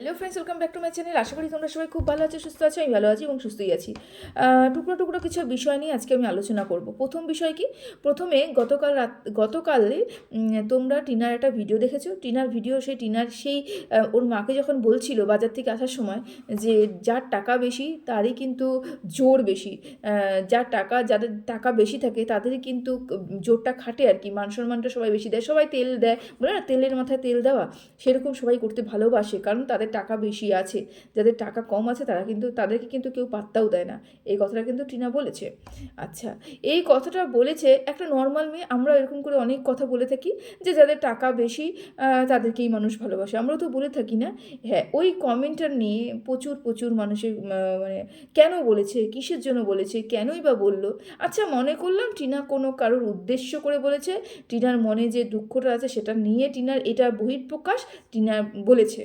Hello friends welcome back to my channel আশা করি তোমরা সবাই খুব ভালো আছো, সুস্থ আছো, আমি ভালো আছি এবং সুস্থই আছি। টুকরো টুকরো কিছু বিষয় নিয়ে আজকে আমি আলোচনা করব। প্রথম বিষয় কি? প্রথমে গতকাল রাত গতকালে তোমরা টিনার একটা ভিডিও দেখেছ। টিনার ভিডিও, সেই টিনার, সেই ওর মাকে যখন বলছিল বাজার থেকে আসার সময় যে যার টাকা বেশি, তারই কিন্তু জোর বেশি। যার টাকা, যাদের টাকা বেশি থাকে, তাদেরই কিন্তু জোরটা খাটে আর কি। মান সম্মানটা সবাই বেশি দেয়। সবাই তেল দেয়। বলে না, তেলের মাথায় তেল দেওয়া, সেরকম সবাই করতে ভালোবাসে। কারণ তাদের টাকা বেশি আছে, যাদের টাকা কম আছে তারা কিন্তু, তাদেরকে কিন্তু কেউ পাত্তাও দেয় না। এই কথাটা কিন্তু টিনা বলেছে। আচ্ছা এই কথাটা বলেছে একটা নর্মাল মেয়ে। আমরা এরকম করে অনেক কথা বলে থাকি যে যাদের টাকা বেশি তাদেরকেই মানুষ ভালোবাসে। আমরা তো বলে থাকি না। হ্যাঁ ওই কমেন্টটা নিয়ে প্রচুর প্রচুর মানুষের মানে কেন বলেছে, কিসের জন্য বলেছে, কেনই বা বলল? আচ্ছা মনে করলাম টিনা কোনো কারোর উদ্দেশ্য করে বলেছে। টিনার মনে যে দুঃখটা আছে সেটা নিয়ে টিনার এটা বহিঃপ্রকাশ টিনা বলেছে।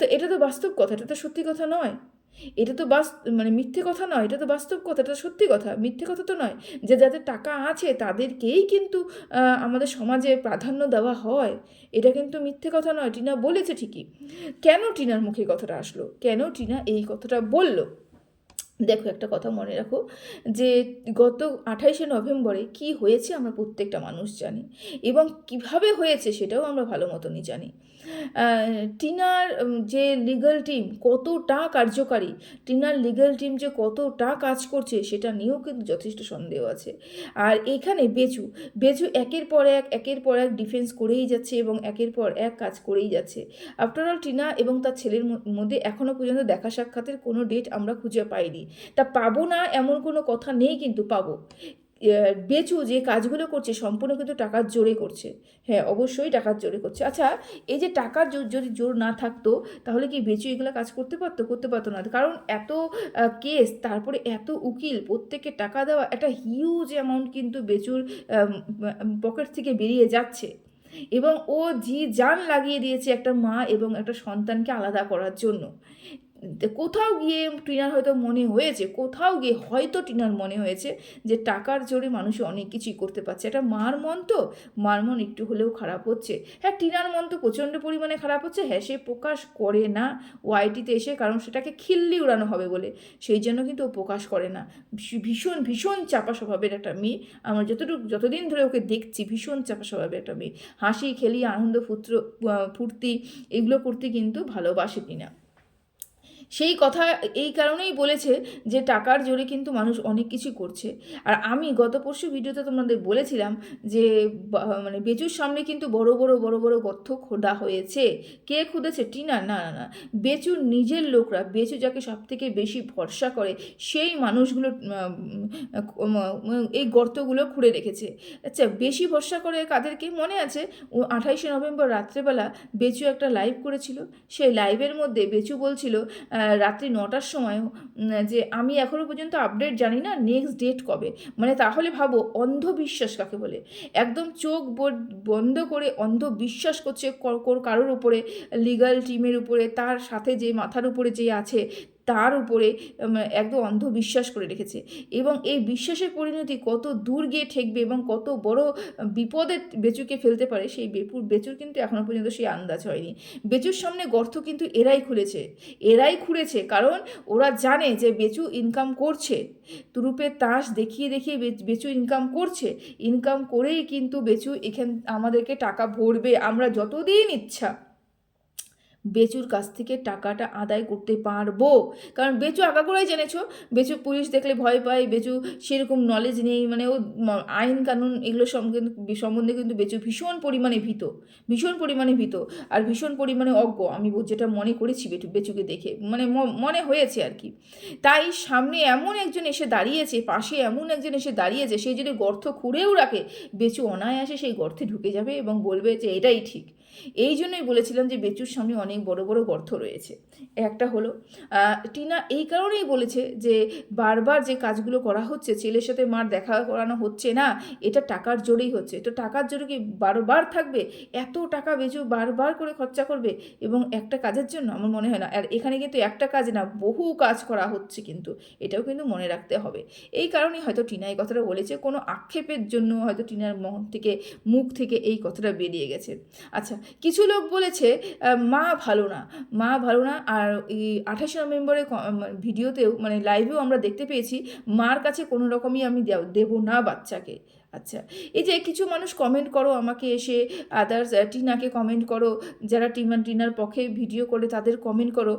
তো এটা তো বাস্তব কথা, এটা তো সত্যি কথা নয়। এটা তো বাস মানে মিথ্যে কথা নয়, এটা তো বাস্তব কথা, এটা সত্যি কথা, মিথ্যে কথা তো নয়। যে যাদের টাকা আছে, তাদেরকেই কিন্তু আমাদের সমাজে প্রাধান্য দেওয়া হয়। এটা কিন্তু মিথ্যে কথা নয়, টিনা বলেছে ঠিকই। কেন টিনার মুখে কথাটা আসলো? কেন টিনা এই কথাটা বলল? দেখো একটা কথা মনে রাখো যে গত আঠাইশে নভেম্বরে কি হয়েছে আমরা প্রত্যেকটা মানুষ জানি এবং কীভাবে হয়েছে সেটাও আমরা ভালো মতনই জানি। টিনার যে লিগ্যাল টিম কতটা কার্যকারী, টিনার লিগ্যাল টিম যে কতটা কাজ করছে সেটা নিয়েও কিন্তু যথেষ্ট সন্দেহ আছে। আর এখানে বেচু বেচু একের পর এক, একের পর এক ডিফেন্স করেই যাচ্ছে এবং একের পর এক কাজ করেই যাচ্ছে। আফটার অল টিনা এবং তার ছেলের মধ্যে এখনও পর্যন্ত দেখা সাক্ষাতের কোনো ডেট আমরা খুঁজে পাইনি। তা পাবো না এমন কোনো কথা নেই কিন্তু পাবো। বেচু যে কাজগুলো করছে সম্পূর্ণ কিন্তু টাকার জোরে করছে। হ্যাঁ অবশ্যই টাকার জোরে করছে। আচ্ছা এই যে টাকার জোর যদি জোর না থাকতো, তাহলে কি বেচু এগুলো কাজ করতে পারতো? করতে পারতো না। কারণ এত কেস, তারপরে এত উকিল, প্রত্যেকে টাকা দেওয়া, একটা হিউজ অ্যামাউন্ট কিন্তু বেচুর পকেট থেকে বেরিয়ে যাচ্ছে। এবং ও জি, জান লাগিয়ে দিয়েছে একটা মা এবং একটা সন্তানকে আলাদা করার জন্য। কোথাও গিয়ে টিনার হয়তো মনে হয়েছে, কোথাও গিয়ে হয়তো টিনার মনে হয়েছে যে টাকার জোরে মানুষ অনেক কিছুই করতে পারছে। এটা মার মন তো? মার মন একটু হলেও খারাপ হচ্ছে। হ্যাঁ টিনার মন তো প্রচণ্ড পরিমাণে খারাপ হচ্ছে। হ্যাঁ সে প্রকাশ করে না ওয়াইটিতে এসে, কারণ সেটাকে খিল্লি উড়ানো হবে বলে। সেই জন্য কিন্তু ও প্রকাশ করে না। ভীষণ ভীষণ চাপা স্বভাবের একটা মেয়ে। আমার যতটুকু, যতদিন ধরে ওকে দেখছি, ভীষণ চাপা স্বভাবের একটা মেয়ে। হাসি, খেলি, আনন্দ, ফুত্র ফুর্তি, এগুলো করতে কিন্তু ভালোবাসে টিনা। সেই কথা এই কারণেই বলেছে যে টাকার জোরে কিন্তু মানুষ অনেক কিছু করছে। আর আমি গত পরশু ভিডিওতে তোমাদের বলেছিলাম যে মানে বেচুর সামনে কিন্তু বড় বড় বড় বড় গর্ত খোদা হয়েছে। কে খুঁদেছে টিনা। না না না। বেচুর নিজের লোকরা, বেচু যাকে সব থেকে বেশি ভরসা করে, সেই মানুষগুলো এই গর্তগুলো খুঁড়ে রেখেছে। আচ্ছা বেশি ভরসা করে কাদেরকে মনে আছে? আঠাইশে নভেম্বর রাত্রেবেলা বেচু একটা লাইভ করেছিল। সেই লাইভের মধ্যে বেচু বলছিল রাত্রি নটার সময় যে আমি এখনও পর্যন্ত আপডেট জানি না নেক্সট ডেট কবে। মানে তাহলে ভাবো অন্ধবিশ্বাস কাকে বলে? একদম চোখ বন্ধ করে অন্ধবিশ্বাস করছে কোর- কারোর উপরে লিগাল টিমের উপরে, তার সাথে যে মাথার উপরে যে আছে তার উপরে একদম অন্ধবিশ্বাস করে রেখেছে। এবং এই বিশ্বাসের পরিণতি কত দূর গিয়ে ঠেকবে এবং কত বড় বিপদে বেচুকে ফেলতে পারে, সেই বেপুর, বেচুর কিন্তু এখনও পর্যন্ত সেই আন্দাজ হয়নি। বেচুর সামনে গর্ত কিন্তু এরাই খুলেছে। এরাই খুঁড়েছে, কারণ ওরা জানে যে বেচু ইনকাম করছে। তুরুপের তাস দেখিয়ে দেখিয়ে বেচু ইনকাম করছে। ইনকাম করেই কিন্তু বেচু এখান, আমাদেরকে টাকা ভরবে। আমরা যতদিন ইচ্ছা বেচুর কাছ থেকে টাকাটা আদায় করতে পারব। কারণ বেচু আগাগোড়াই জেনেছো, বেচু পুলিশ দেখলে ভয় পায়, বেচু সেরকম নলেজ নেই মানে ও আইন কানুন এগুলো সম্বন্ধে কিন্তু বেচু ভীষণ পরিমাণে ভীত, ভীষণ পরিমাণে ভীত, আর ভীষণ পরিমাণে অজ্ঞ। আমি যেটা মনে করেছি বেটু, বেচুকে দেখে মানে মনে হয়েছে আর কি। তাই সামনে এমন একজন এসে দাঁড়িয়েছে, পাশে এমন একজন এসে দাঁড়িয়েছে সেই যদি গর্ত খুঁড়েও রাখে, বেচু অনায়াসে সেই গর্তে ঢুকে যাবে এবং বলবে যে এটাই ঠিক। এই জন্যই বলেছিলাম যে বেচুর সামনে অনেক বড় বড় গর্ত রয়েছে। একটা হলো টিনা এই কারণেই বলেছে যে বারবার যে কাজগুলো করা হচ্ছে, ছেলের সাথে মার দেখা করানো হচ্ছে না, এটা টাকার জোরেই হচ্ছে। তো টাকার জোরে কি বারবার থাকবে? এত টাকা বেচু বারবার করে খরচা করবে? এবং একটা কাজের জন্য আমার মনে হয় না। আর এখানে কিন্তু একটা কাজ না, বহু কাজ করা হচ্ছে কিন্তু। এটাও কিন্তু মনে রাখতে হবে। এই কারণেই হয়তো টিনা এই কথাটা বলেছে। কোনো আক্ষেপের জন্য হয়তো টিনার মন থেকে, মুখ থেকে এই কথাটা বেরিয়ে গেছে। আচ্ছা কিছু লোক বলেছে মা ভালো না, মা ভালো না, আর এই আঠাশে নভেম্বরের ভিডিওতেও মানে লাইভেও আমরা দেখতে পেয়েছি, মার কাছে কোনো রকমই আমি দেব না বাচ্চাকে। আচ্ছা এই যে কিছু মানুষ কমেন্ট করো আমাকে এসে আদার্স টিনাকে কমেন্ট করো, যারা টিমা টিনার পক্ষে ভিডিও করে তাদের কমেন্ট করো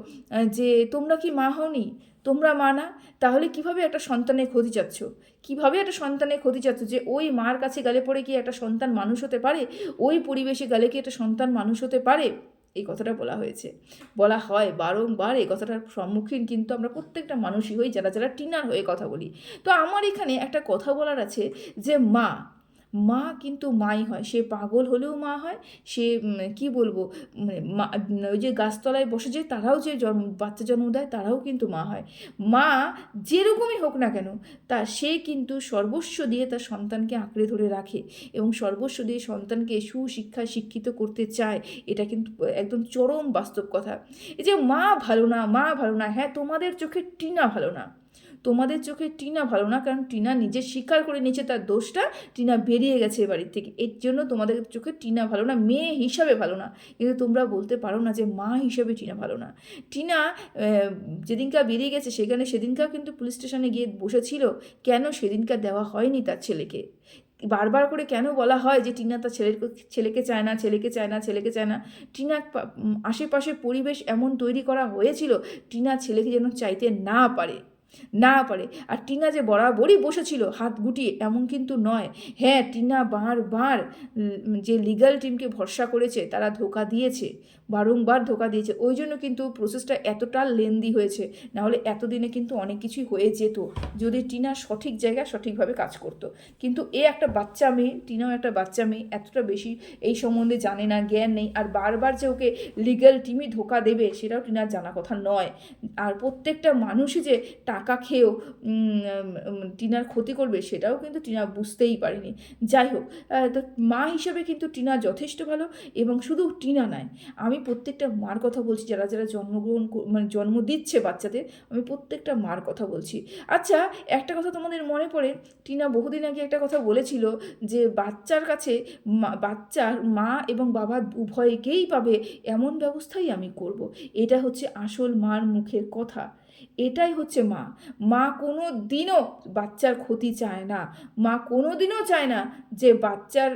যে তোমরা কি মা হওনি? তোমরা মা না? তাহলে কীভাবে একটা সন্তানের ক্ষতি চাচ্ছ? কীভাবে একটা সন্তানের ক্ষতি চাচ্ছ যে ওই মার কাছে গেলে পড়ে কি একটা সন্তান মানুষ হতে পারে? ওই পরিবেশে গেলে কি একটা সন্তান মানুষ হতে পারে? এই কথাটা বলা হয়েছে। বলা হয় বারংবার এই কথাটার সম্মুখীন কিন্তু আমরা প্রত্যেকটা মানুষই হই, যারা যারা টিনার হয়ে কথা বলি। তো আমার এখানে একটা কথা বলার আছে যে মা মা কিন্তু মাই হয়। সে পাগল হলেও মা হয়, সে কি বলব মানে ওই যে গাছতলায় বসে যে তারাও যে জন্ম, বাচ্চা জন্ম দেয়, তারাও কিন্তু মা হয়। মা যেরকমই হোক না কেন, তা সে কিন্তু সর্বস্ব দিয়ে তার সন্তানকে আঁকড়ে ধরে রাখে এবং সর্বস্ব দিয়ে সন্তানকে সুশিক্ষায় শিক্ষিত করতে চায়, এটা কিন্তু একদম চরম বাস্তব কথা। এই যে মা ভালো না, মা ভালো না হ্যাঁ তোমাদের চোখে টিনা ভালো না। তোমাদের চোখে টিনা ভালো না, কারণ টিনা নিজে স্বীকার করে নিয়েছে তার দোষটা, টিনা বেরিয়ে গেছে এ বাড়ির থেকে। এর জন্য তোমাদের চোখে টিনা ভালো না, মেয়ে হিসাবে ভালো না। কিন্তু তোমরা বলতে পারো না যে মা হিসাবে টিনা ভালো না। টিনা যেদিনকার বেরিয়ে গেছে, সেখানে সেদিনকার কিন্তু পুলিশ স্টেশনে গিয়ে বসেছিল। কেন সেদিনকার দেওয়া হয়নি তার ছেলেকে? বারবার করে কেন বলা হয় যে টিনা তার ছেলের ছেলেকে চায় না, ছেলেকে চায় না, ছেলেকে চায় না? টিনা আশেপাশে পরিবেশ এমন তৈরি করা হয়েছিল, টিনা ছেলেকে যেন চাইতে না পারে। না পারে। আর টিনা যে বরাবরই বসেছিল, হাত গুটিয়ে, এমন কিন্তু নয়। হ্যাঁ টিনা বারবার যে লিগাল টিমকে ভরসা করেছে, তারা ধোকা দিয়েছে। বারংবার ধোকা দিয়েছে। ওই জন্য কিন্তু প্রসেসটা এতটা লেন্দি হয়েছে। নাহলে এতদিনে কিন্তু অনেক কিছুই হয়ে যেত। যদি টিনা সঠিক জায়গায় সঠিকভাবে কাজ করতো। কিন্তু এ একটা বাচ্চা মেয়ে, টিনাও একটা বাচ্চা মেয়ে, এতটা বেশি এই সম্বন্ধে জানে না, জ্ঞান নেই। আর বারবার যে ওকে লিগ্যাল টিমই ধোকা দেবে, সেটাও টিনার জানা কথা নয়। আর প্রত্যেকটা মানুষই যে টাকা খেয়েও টিনার ক্ষতি করবে, সেটাও কিন্তু টিনা বুঝতেই পারেনি। যাই হোক তো মা হিসেবে কিন্তু টিনা যথেষ্ট ভালো এবং শুধু টিনা নয়, আমি প্রত্যেকটা মার কথা বলছি, যারা যারা জন্মগ্রহণ মানে জন্ম দিচ্ছে বাচ্চাদের, আমি প্রত্যেকটা মার কথা বলছি। আচ্ছা একটা কথা তোমাদের মনে পড়ে? টিনা বহুদিন আগে একটা কথা বলেছিল যে, বাচ্চার কাছে বাচ্চার মা এবং বাবা উভয়কেই পাবে, এমন ব্যবস্থাই আমি করব। এটা হচ্ছে আসল মার মুখের কথা। এটাই হচ্ছে মা। মা কোনো দিনও বাচ্চার ক্ষতি চায় না। মা কোনো দিনও চায় না যে বাচ্চার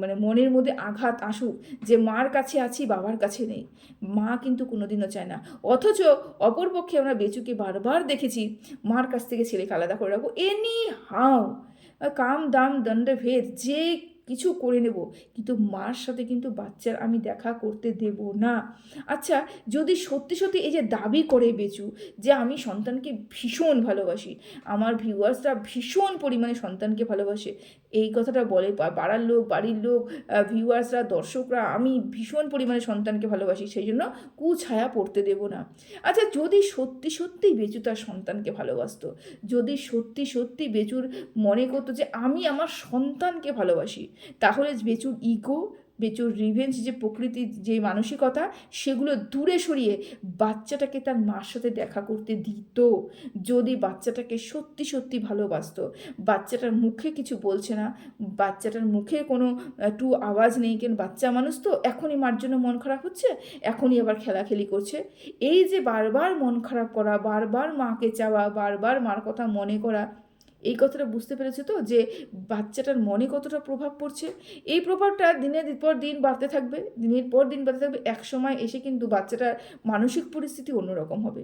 মানে মনের মধ্যে আঘাত আসুক, যে মার কাছে আছি, বাবার কাছে নেই। মা কিন্তু কোনোদিনও চায় না। অথচ অপরপক্ষে আমরা বেচুকে বারবার দেখেছি, মার কাছ থেকে ছেলেকে আলাদা করে রাখব। এনি হাও কাম দাম দণ্ড ভেদ যে কিছু করে নেব, কিন্তু মার সাথে কিন্তু বাচ্চার আমি দেখা করতে দেব না। আচ্ছা যদি সত্যি সত্যি এই যে দাবি করে বেচু যে আমি সন্তানকে ভীষণ ভালোবাসি, আমার ভিউয়ার্সরা ভীষণ পরিমাণে সন্তানকে ভালোবাসে, এই কথাটা বলে পাড়ার লোক, বাড়ির লোক ভিউয়ার্সরা, দর্শকরা, আমি ভীষণ পরিমাণে সন্তানকে ভালোবাসি, সেই জন্য কুছায়া পড়তে দেব না। আচ্ছা যদি সত্যি সত্যিই বেচু তার সন্তানকে ভালোবাসতো, যদি সত্যি সত্যি বেচুর মনে করতো যে আমি আমার সন্তানকে ভালোবাসি তাহলে বেচুর ইগো বেচুর রিভেঞ্জ যে প্রকৃতির যে মানসিকতা, সেগুলো দূরে সরিয়ে বাচ্চাটাকে তার মার সাথে দেখা করতে দিত। যদি বাচ্চাটাকে সত্যি সত্যি ভালোবাসতো, বাচ্চাটার মুখে কিছু বলছে না, বাচ্চাটার মুখে কোনো টু আওয়াজ নেই, কেন বাচ্চা মানুষ তো, এখনই মার জন্য মন খারাপ হচ্ছে, এখনই আবার খেলাখেলি করছে। এই যে বারবার মন খারাপ করা, বারবার মাকে চাওয়া, বারবার মার কথা মনে করা এই কথাটা বুঝতে পেরেছে তো যে বাচ্চাটার মনে কতটা প্রভাব পড়ছে? এই প্রভাবটা দিনের পর দিন বাড়তে থাকবে, দিনের পর দিন বাড়তে থাকবে, এক সময় এসে কিন্তু বাচ্চাটার মানসিক পরিস্থিতি অন্যরকম হবে।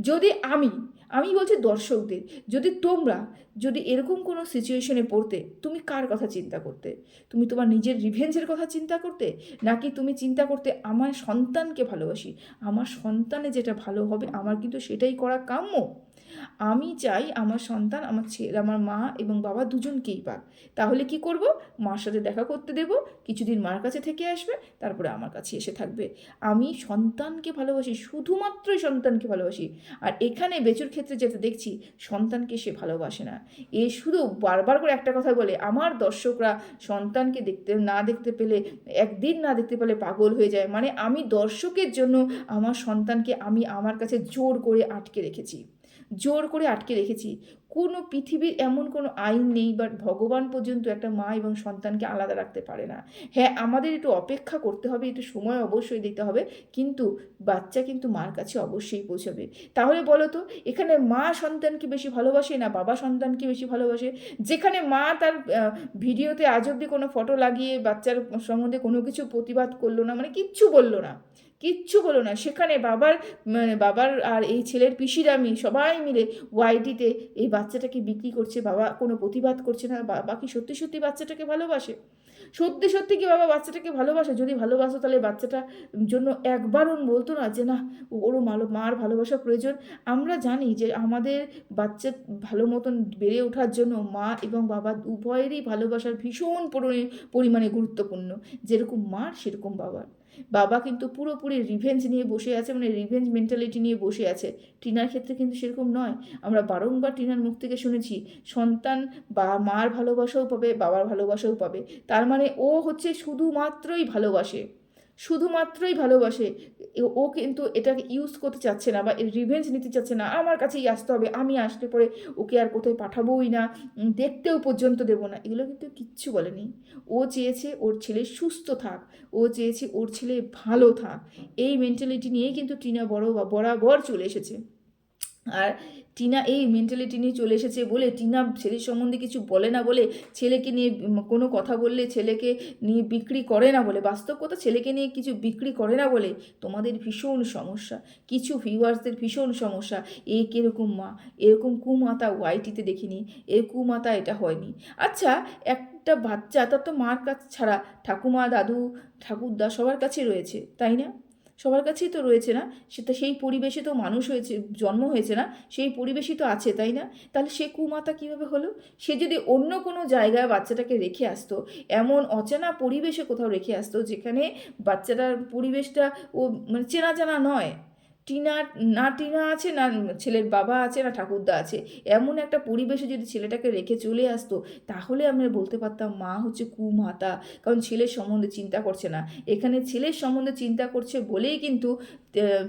যদি আমি আমি বলছি দর্শকদের, যদি তোমরা, যদি এরকম কোনো সিচুয়েশনে পড়তে, তুমি কার কথা চিন্তা করতে? তুমি তোমার নিজের রিভেঞ্জের কথা চিন্তা করতে? নাকি তুমি চিন্তা করতে, আমার সন্তানকে ভালোবাসি, আমার সন্তানে যেটা ভালো হবে, আমার কিন্তু সেটাই করা কাম্য? আমি চাই আমার সন্তান, আমার ছেলে, আমার মা এবং বাবা দুজনকেই পাক। তাহলে কি করব? মার সাথে দেখা করতে দেব, কিছুদিন মার কাছে থেকে আসবে, তারপরে আমার কাছে এসে থাকবে। আমি সন্তানকে ভালোবাসি, শুধুমাত্রই সন্তানকে ভালোবাসি। আর এখানে বেচুর ক্ষেত্রে যেটা দেখছি, সন্তানকে সে ভালোবাসে না। এ শুধু বারবার করে একটা কথা বলে, আমার দর্শকরা সন্তানকে দেখতে, না দেখতে পেলে, একদিন না দেখতে পেলে পাগল হয়ে যায়। মানে আমি দর্শকের জন্য আমার সন্তানকে আমি আমার কাছে জোর করে আটকে রেখেছি। জোর করে আটকে রেখেছি। কোনো পৃথিবীর এমন কোনো আইন নেই, বা ভগবান পর্যন্ত একটা মা এবং সন্তানকে আলাদা রাখতে পারে না। হ্যাঁ আমাদের একটু অপেক্ষা করতে হবে, একটু সময় অবশ্যই দিতে হবে, কিন্তু বাচ্চা কিন্তু মার কাছে অবশ্যই পৌঁছাবে। তাহলে বলো তো, এখানে মা সন্তানকে বেশি ভালোবাসে না বাবা সন্তানকে বেশি ভালোবাসে? যেখানে মা তার ভিডিওতে আজ অব্দি কোনো ফটো লাগিয়ে বাচ্চার সম্বন্ধে কোনো কিছু প্রতিবাদ করল না মানে কিচ্ছু বলল না। কিচ্ছু বলো না। সেখানে বাবার মানে বাবার আর এই ছেলের পিসিরামি সবাই মিলে ওয়াইটিতে এই বাচ্চাটাকে বিক্রি করছে। বাবা কোনো প্রতিবাদ করছে না। বাবা কি সত্যি সত্যি বাচ্চাটাকে ভালোবাসে। সত্যি সত্যি কি বাবা বাচ্চাটাকে ভালোবাসে? যদি ভালোবাসো তাহলে বাচ্চাটার জন্য একবার একবারও বলতো না যে, না, ওরও মালো মার ভালোবাসা প্রয়োজন। আমরা জানি যে আমাদের বাচ্চা ভালো মতন বেড়ে ওঠার জন্য মা এবং বাবা উভয়েরই ভালোবাসার ভীষণ পরি- পরিমাণে গুরুত্বপূর্ণ। যেরকম মার, সেরকম বাবার। বাবা কিন্তু পুরোপুরি রিভেঞ্জ নিয়ে বসে আছে মানে রিভেঞ্জ মেন্টালিটি নিয়ে বসে আছে। টিনার ক্ষেত্রে কিন্তু সেরকম নয়। আমরা বারংবার টিনার মুখ থেকে শুনেছি, সন্তান বা মার ভালোবাসাও পাবে, বাবার ভালোবাসাও পাবে। তার মানে ও হচ্ছে শুধুমাত্রই ভালোবাসে। শুধুমাত্রই ভালোবাসে। ও কিন্তু এটাকে ইউজ করতে চাচ্ছে না বা রিভেঞ্জ নিতে চাচ্ছে না। আমার কাছেই আসতে হবে, আমি আসলে পরে ওকে আর কোথায় পাঠাবোই না দেখতেও পর্যন্ত দেবো না। এগুলো কিন্তু কিচ্ছু বলেনি। ও চেয়েছে ওর ছেলে সুস্থ থাক, ও চেয়েছে ওর ছেলে ভালো থাক। এই মেন্টালিটি নিয়েই কিন্তু টিনা বড় বা বরাবর চলে এসেছে। আর টিনা এই মেন্টালিটি নিয়ে চলে এসেছে বলে টিনা ছেলের সম্বন্ধে কিছু বলে না বলে ছেলেকে নিয়ে কোনো কথা বললে ছেলেকে নিয়ে বিক্রি করে না বলে। বাস্তব কথা, ছেলেকে নিয়ে কিছু বিক্রি করে না বলে তোমাদের ভীষণ সমস্যা। কিছু ভিউয়ার্সদের ভীষণ সমস্যা। এ কীরকম মা? এরকম কুমাতা ওয়াইটিতে দেখিনি। এ কুমাতা এটা হয়নি। আচ্ছা একটা বাচ্চা তার তো মার কাছ ছাড়া ঠাকুমা, দাদু, ঠাকুরদা সবার কাছে রয়েছে, তাই না? সবার কাছেই তো রয়েছে না। সেটা সেই পরিবেশে তো মানুষ হয়েছে, জন্ম হয়েছে না, সেই পরিবেশই তো আছে, তাই না? তাহলে সে কুমাতা কীভাবে হলো? সে যদি অন্য কোনো জায়গায় বাচ্চাটাকে রেখে আসতো, এমন অচেনা পরিবেশে কোথাও রেখে আসতো, যেখানে বাচ্চাটার পরিবেশটা ও মানে চেনা জানা নয় টিনা, না টিনা আছে, না ছেলের বাবা আছে, না ঠাকুরদা আছে, এমন একটা পরিবেশে যদি ছেলেটাকে রেখে চলে আসতো, তাহলে আমরা বলতে পারতাম মা হচ্ছে কুমাতা, কারণ ছেলের সম্বন্ধে চিন্তা করছে না। এখানে ছেলের সম্বন্ধে চিন্তা করছে বলেই কিন্তু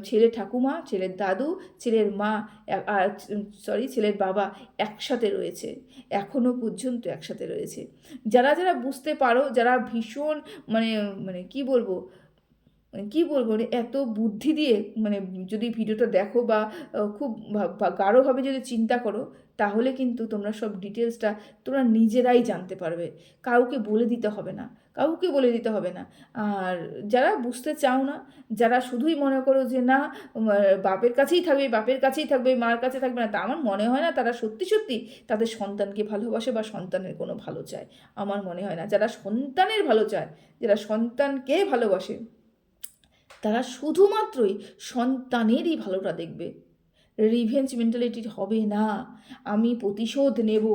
ছেলের ঠাকুমা, ছেলের দাদু, ছেলের মা আর সরি ছেলের বাবা একসাথে রয়েছে এখনও পর্যন্ত একসাথে রয়েছে। যারা যারা বুঝতে পারো, যারা ভীষণ মানে মানে কি বলব কী বলব মানে এত বুদ্ধি দিয়ে মানে যদি ভিডিওটা দেখো বা খুব গাঢ়ভাবে যদি চিন্তা করো, তাহলে কিন্তু তোমরা সব ডিটেলসটা তোমরা নিজেরাই জানতে পারবে। কাউকে বলে দিতে হবে না, কাউকে বলে দিতে হবে না। আর যারা বুঝতে চাও না, যারা শুধুই মনে করো যে না বাপের কাছেই থাকবে, বাপের কাছেই থাকবে, মার কাছে থাকবে না, তা আমার মনে হয় না তারা সত্যি সত্যি তাদের সন্তানকে ভালোবাসে বা সন্তানের কোনো ভালো চায়। আমার মনে হয় না, যারা সন্তানের ভালো চায়, যারা সন্তানকে ভালোবাসে তারা শুধুমাত্রই সন্তানেরই ভালোটা দেখবে। রিভেঞ্জ মেন্টালিটি হবে না। আমি প্রতিশোধ নেব।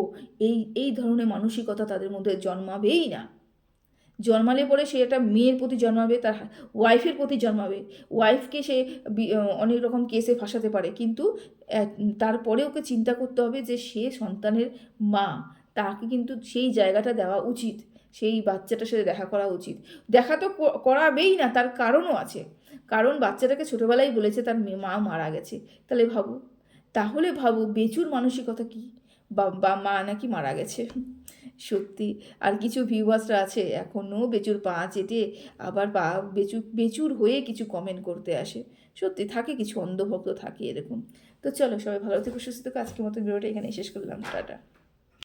এই এই ধরনের মানসিকতা তাদের মধ্যে জন্মাবেই না। জন্মালে পরে সে একটা মেয়ের প্রতি জন্মাবে, তার ওয়াইফের প্রতি জন্মাবে। ওয়াইফকে সে অনেক রকম কেসে ফাঁসাতে পারে। কিন্তু তারপরে ওকে চিন্তা করতে হবে যে সে সন্তানের মা, তাকে কিন্তু সেই জায়গাটা দেওয়া উচিত। সেই বাচ্চাটার সাথে দেখা করা উচিত। দেখা তো করাবেই না, তার কারণও আছে। কারণ বাচ্চাটাকে ছোটোবেলায় বলেছে তার মে- মারা গেছে। তাহলে ভাবো তাহলে ভাবো বেচুর মানসিকতা কি? বা বা মা নাকি মারা গেছে। সত্যি, আর কিছু ভিউয়ার্সরা আছে এখনও বেচুর পা চেটে আবার পা বেচু, বেচুর হয়ে কিছু কমেন্ট করতে আসে। সত্যি, থাকে কিছু অন্ধভক্ত থাকে এরকম। তো চলো, সবাই ভালো থেকো, সুস্থ থেকো। আজকের মতো ভিডিওটা এখানে শেষ করলাম। টাটা।